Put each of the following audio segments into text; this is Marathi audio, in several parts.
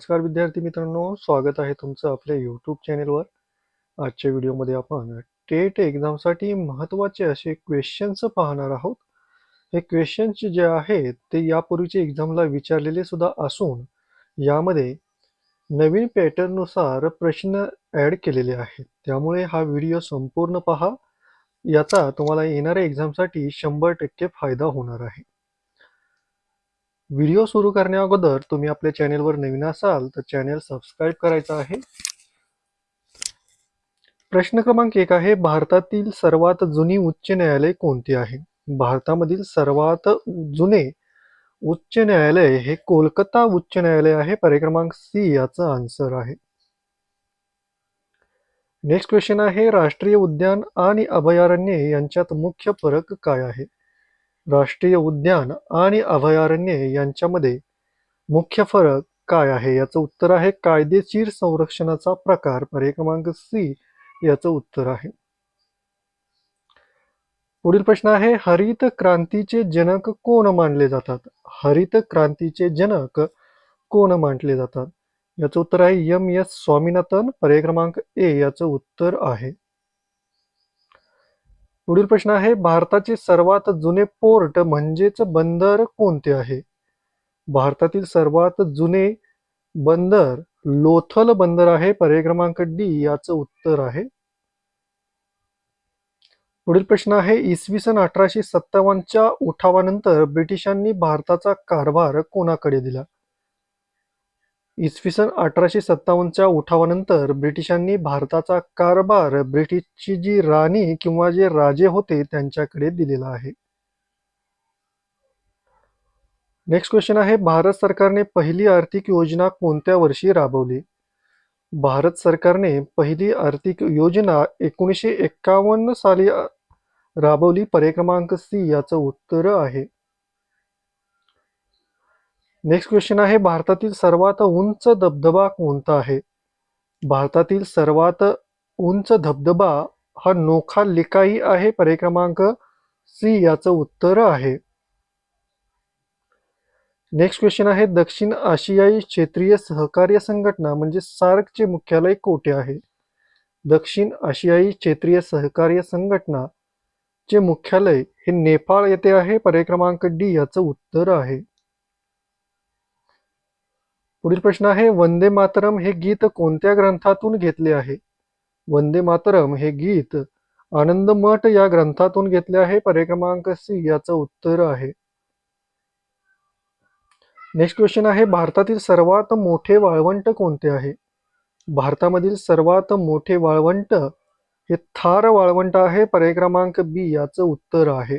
नमस्कार विद्यार्थी मित्रांनो स्वागत आहे तुमचं आपल्या यूट्यूब चॅनेलवर आजच्या व्हिडिओमध्ये आपण टेट एक्झामसाठी महत्त्वाचे असे क्वेश्चन्स पाहणार आहोत. हे क्वेश्चन्स जे आहेत ते यापूर्वीच्या एक्झामला विचारलेले सुद्धा असून यामध्ये नवीन पॅटर्ननुसार प्रश्न ॲड केलेले आहेत. त्यामुळे हा व्हिडिओ संपूर्ण पहा. याचा तुम्हाला येणाऱ्या एक्झामसाठी शंभर टक्के फायदा होणार आहे. व्हिडिओ सुरू करण्या अगोदर तुम्ही आपल्या चॅनेलवर नवीन असाल तर चॅनेल सबस्क्राईब करायचं आहे. प्रश्न क्रमांक एक आहे भारतातील सर्वात जुनी उच्च न्यायालय कोणते आहे? भारतामधील सर्वात जुने उच्च न्यायालय हे कोलकाता उच्च न्यायालय आहे. पर्याय क्रमांक सी याचा आन्सर आहे. नेक्स्ट क्वेश्चन आहे राष्ट्रीय उद्यान आणि अभयारण्ये यांच्यात मुख्य फरक काय आहे? राष्ट्रीय उद्यान आणि अभयारण्ये यांच्यामध्ये मुख्य फरक काय आहे? याचं उत्तर आहे कायदेशीर संरक्षणाचा प्रकार. पर्याय क्रमांक सी याचं उत्तर आहे. पुढील प्रश्न आहे हरित क्रांतीचे जनक कोण मानले जातात? हरित क्रांतीचे जनक कोण मानले जातात? याचं उत्तर आहे एम एस स्वामीनाथन. पर्याय क्रमांक ए याचं उत्तर आहे. पुढील प्रश्न आहे भारताचे सर्वात जुने पोर्ट म्हणजेच बंदर कोणते आहे? भारतातील सर्वात जुने बंदर लोथल बंदर आहे पर्याय क्रमांक डी याचं उत्तर आहे. पुढील प्रश्न आहे इसवी सन अठराशे सत्तावन्नच्या उठावानंतर ब्रिटिशांनी भारताचा कारभार कोणाकडे दिला? इसवी सन अठराशे सत्तावन्नच्या उठावानंतर ब्रिटिशांनी भारताचा कारभार ब्रिटिशची जी राणी किंवा जे राजे होते त्यांच्याकडे दिलेला आहे. नेक्स्ट क्वेश्चन आहे भारत सरकारने पहिली आर्थिक योजना कोणत्या वर्षी राबवली? भारत सरकारने पहिली आर्थिक योजना एकोणीसशे एक्कावन्न साली राबवली. पर्याय क्रमांक सी याचं उत्तर आहे. नेक्स्ट क्वेश्चन आहे भारतातील सर्वात उंच धबधबा कोणता आहे? भारतातील सर्वात उंच धबधबा हा नोखा लिकाई आहे पर्याय क्रमांक सी याचं उत्तर आहे. नेक्स्ट क्वेश्चन आहे दक्षिण आशियाई क्षेत्रीय सहकार्य संघटना म्हणजे सार्कचे मुख्यालय कोठे आहे? दक्षिण आशियाई क्षेत्रीय सहकार्य संघटना चे मुख्यालय हे नेपाळ येथे आहे पर्याय क्रमांक डी याचं उत्तर आहे. पुढील प्रश्न आहे वंदे मातरम हे गीत कोणत्या ग्रंथातून घेतले आहे? वंदे मातरम हे गीत आनंद मठ या ग्रंथातून घेतले आहे पर्याय क्रमांक सी याचं उत्तर आहे. नेक्स्ट क्वेश्चन आहे भारतातील सर्वात मोठे वाळवंट कोणते आहे? भारतामधील सर्वात मोठे वाळवंट हे थार वाळवंट आहे पर्याय क्रमांक बी याचं उत्तर आहे.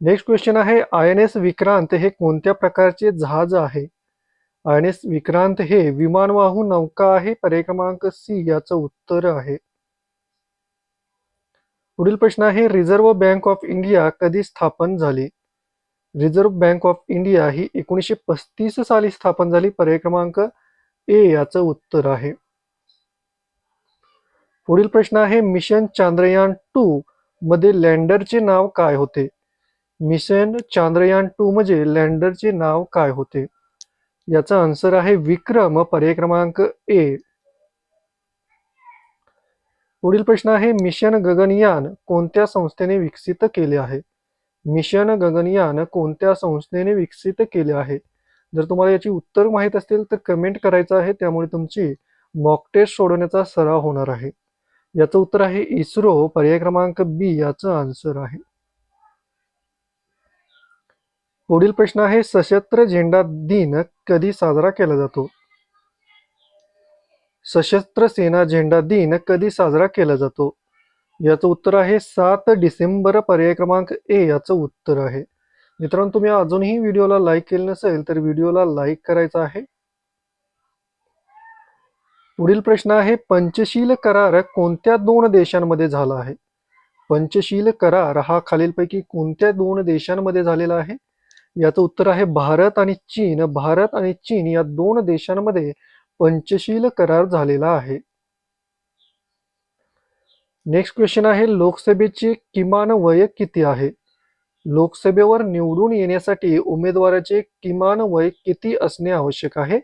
नेक्स्ट क्वेश्चन आहे आय एन एस विक्रांत हे कोणत्या प्रकारचे जहाज आहे? आय एन एस विक्रांत हे विमानवाहू नौका आहे पर्याय क्रमांक सी याचं उत्तर आहे. पुढील प्रश्न आहे रिझर्व्ह बँक ऑफ इंडिया कधी स्थापन झाली? रिझर्व्ह बँक ऑफ इंडिया ही एकोणीसशे पस्तीस साली स्थापन झाली पर्याय क्रमांक ए याचं उत्तर आहे. पुढील प्रश्न आहे मिशन चांद्रयान टू मध्ये लँडरचे नाव काय होते? मिशन चांद्रयान टू म्हणजे लँडरचे नाव काय होते? याचा आन्सर आहे विक्रम पर्याय क्रमांक ए. पुढील प्रश्न आहे मिशन गगनयान कोणत्या संस्थेने विकसित केले आहे? मिशन गगनयान कोणत्या संस्थेने विकसित केले आहे? जर तुम्हाला याची उत्तर माहीत असतील तर कमेंट करायचं आहे त्यामुळे तुमची मॉक टेस्ट सोडवण्याचा सराव होणार आहे. याचं उत्तर आहे इस्रो पर्याय क्रमांक बी याचं आन्सर आहे. पुढील प्रश्न आहे सशस्त्र झेंडा दिन कधी साजरा केला जातो? सशस्त्र सेना झेंडा दिन कधी साजरा केला जातो? याचं उत्तर आहे सात डिसेंबर पर्याय क्रमांक ए याचं उत्तर आहे. मित्रांनो तुम्ही अजूनही व्हिडिओला लाईक केलं नसेल तर व्हिडिओला लाईक करायचा आहे. पुढील प्रश्न आहे पंचशील करार कोणत्या दोन देशांमध्ये झाला आहे? पंचशील करार हा खालीलपैकी कोणत्या दोन देशांमध्ये झालेला आहे? याचं उत्तर आहे भारत आणि चीन. भारत आणि चीन या दोन देशांमध्ये पंचशील करार झालेला आहे. नेक्स्ट क्वेश्चन आहे लोकसभेचे किमान वय किती आहे? लोकसभेवर निवडून येण्यासाठी उमेदवाराचे किमान वय किती असणे आवश्यक आहे?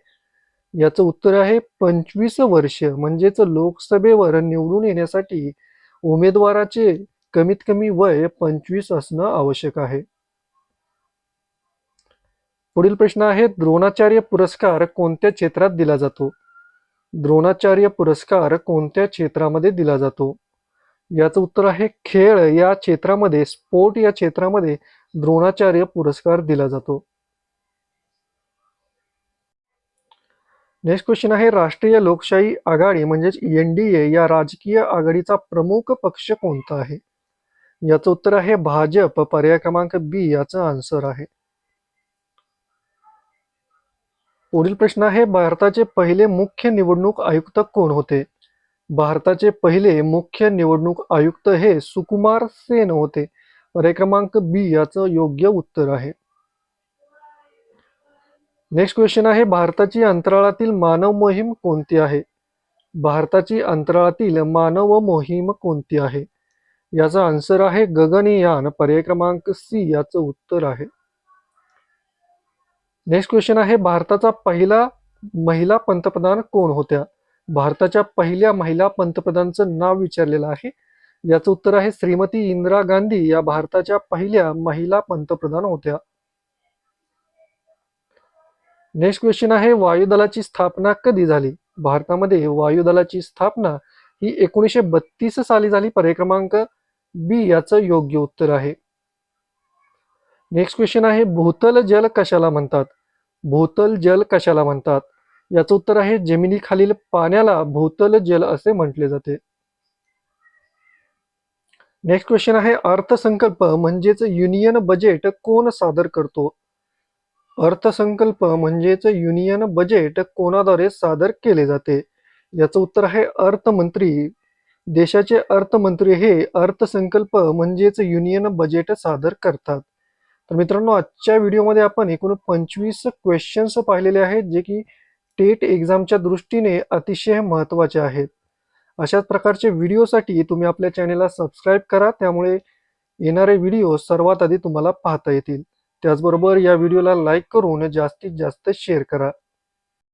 याचं उत्तर आहे पंचवीस वर्ष. म्हणजेच लोकसभेवर निवडून येण्यासाठी उमेदवाराचे कमीत कमी वय पंचवीस असणं आवश्यक आहे. पुढील प्रश्न आहे द्रोणाचार्य पुरस्कार कोणत्या क्षेत्रात दिला जातो? द्रोणाचार्य पुरस्कार कोणत्या क्षेत्रामध्ये दिला जातो? याचं उत्तर आहे खेळ या क्षेत्रामध्ये स्पोर्ट या क्षेत्रामध्ये द्रोणाचार्य पुरस्कार दिला जातो. नेक्स्ट क्वेश्चन आहे राष्ट्रीय लोकशाही आघाडी म्हणजेच एनडीए या राजकीय आघाडीचा प्रमुख पक्ष कोणता आहे? याचं उत्तर आहे भाजप पर्याय क्रमांक बी याचं आन्सर आहे. पुढील प्रश्न आहे भारताचे पहिले मुख्य निवडणूक आयुक्त कोण होते? भारताचे पहिले मुख्य निवडणूक आयुक्त हे सुकुमार सेन होते. पर्याय क्रमांक बी याचं योग्य उत्तर आहे. नेक्स्ट क्वेश्चन आहे भारताची अंतराळातील मानव मोहीम कोणती आहे? भारताची अंतराळातील मानव मोहीम कोणती आहे? याचा आन्सर आहे गगनयान पर्याय क्रमांक सी याचं उत्तर आहे. नेक्स्ट क्वेश्चन आहे भारताचा पहिला महिला पंतप्रधान कोण होत्या? भारताच्या पहिल्या महिला पंतप्रधानचं नाव विचारलेलं आहे. याचं उत्तर आहे श्रीमती इंदिरा गांधी या भारताच्या पहिल्या महिला पंतप्रधान होत्या. नेक्स्ट क्वेश्चन आहे वायुदलाची स्थापना कधी झाली? भारतामध्ये वायुदलाची स्थापना ही एकोणीसशे बत्तीस साली झाली. पर्याय क्रमांक बी याचं योग्य उत्तर आहे. नेक्स्ट क्वेश्चन आहे भूतल जल कशाला म्हणतात? भूतल जल कशाला म्हणतात? याचं उत्तर आहे जमिनीखालील पाण्याला भूतल जल असे म्हटले जाते. नेक्स्ट क्वेश्चन आहे अर्थसंकल्प म्हणजेच युनियन बजेट कोण सादर करतो? अर्थसंकल्प म्हणजेच युनियन बजेट कोणाद्वारे सादर केले जाते? याचं उत्तर आहे अर्थमंत्री. देशाचे अर्थमंत्री हे अर्थसंकल्प म्हणजेच युनियन बजेट सादर करतात. तर मित्रांनो आजच्या व्हिडिओमध्ये आपण एकूण पंचवीस क्वेश्चन्स पाहिलेले आहेत जे की टेट एक्झामच्या दृष्टीने अतिशय महत्त्वाचे आहेत. अशाच प्रकारचे व्हिडिओसाठी तुम्ही आपल्या चॅनेलला सबस्क्राईब करा त्यामुळे येणारे व्हिडिओ सर्वात आधी तुम्हाला पाहता येतील. त्याचबरोबर या व्हिडिओला लाईक करून जास्तीत जास्त शेअर करा.